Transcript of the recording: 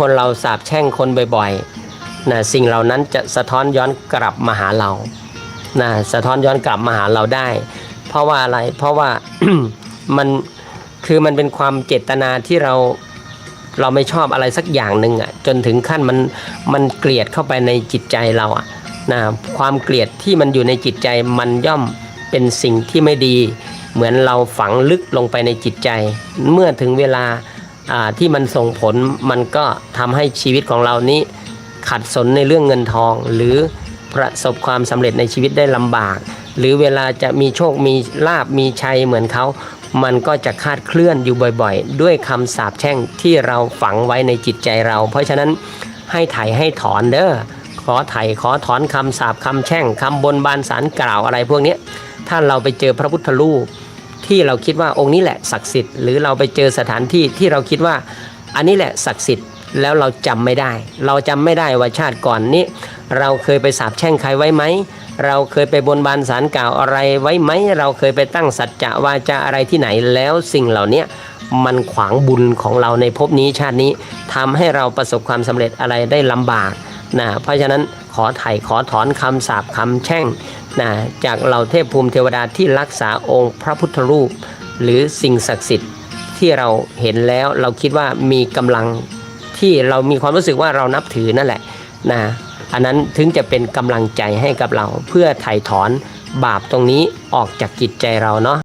คนเราสาบแช่งคนบ่อยๆนะสิ่งเหล่านั้นจะสะท้อนย้อนกลับมาหาเรานะสะท้อนย้อนกลับมาหาเราได้ เพราะว่าอะไรเพราะว่ามันคือมันเป็นความเจตนาที่เราเราไม่ชอบอะไรสักอย่างหนึ่งอะจนถึงขั้นมันมันเกลียดเข้าไปในจิตใจเราอะนะความเกลียดที่มันอยู่ในจิตใจมันย่อมเป็นสิ่งที่ไม่ดี เหมือนเราฝังลึกลงไปในจิตใจ เมื่อถึงเวลาอ่า ที่มันส่งผลมันก็ทำให้ชีวิตของเรานี้ขัดสนในเรื่องเงินทอง หรือประสบความสำเร็จในชีวิตได้ลำบาก หรือเวลาจะมีโชคมีลาบมีชัยเหมือนเขามันก็จะคาดเคลื่อนอยู่บ่อยๆ ด้วยคำสาปแช่งที่เราฝังไว้ในจิตใจเรา เพราะฉะนั้นให้ไถ่ให้ถอนเด้อขอไถ่ขอถอนคำสาปคำแช่งคำบนบานสารกล่าวอะไรพวกนี้ถ้าเราไปเจอพระพุทธรูป ที่เราคิดว่าองค์นี้แหละศักดิ์สิทธิ์หรือเราไปเจอสถานที่ที่เราคิดว่า อันนี้แหละศักดิ์สิทธิ์แล้วเราจำไม่ได้ เราจำไม่ได้ว่าชาติก่อนนี้ เราเคยไปสาบแช่งใครไว้ไหม เราเคยไปบนบานสารกล่าวอะไรไว้ไหม เราเคยไปตั้งสัจจะวาจาอะไรที่ไหนแล้วสิ่งเหล่านี้มันขวางบุญของเราในภพนี้ชาตินี้ทำให้เราประสบความสำเร็จอะไรได้ลำบาก นะเพราะฉะนั้นขอไถ่ขอถอนคำสาปคำแช่งนะจากเหล่าเทพภูมิเทวดาที่รักษาองค์พระพุทธรูป หรือสิ่งศักดิ์สิทธิ์ที่เราเห็นแล้วเราคิดว่ามีกำลังที่เรามีความรู้สึกว่าเรานับถือนั่นแหละนะอันนั้นถึงจะเป็นกำลังใจให้กับเราเพื่อไถ่ถอนบาปตรงนี้ออกจากจิตใจเราเนาะ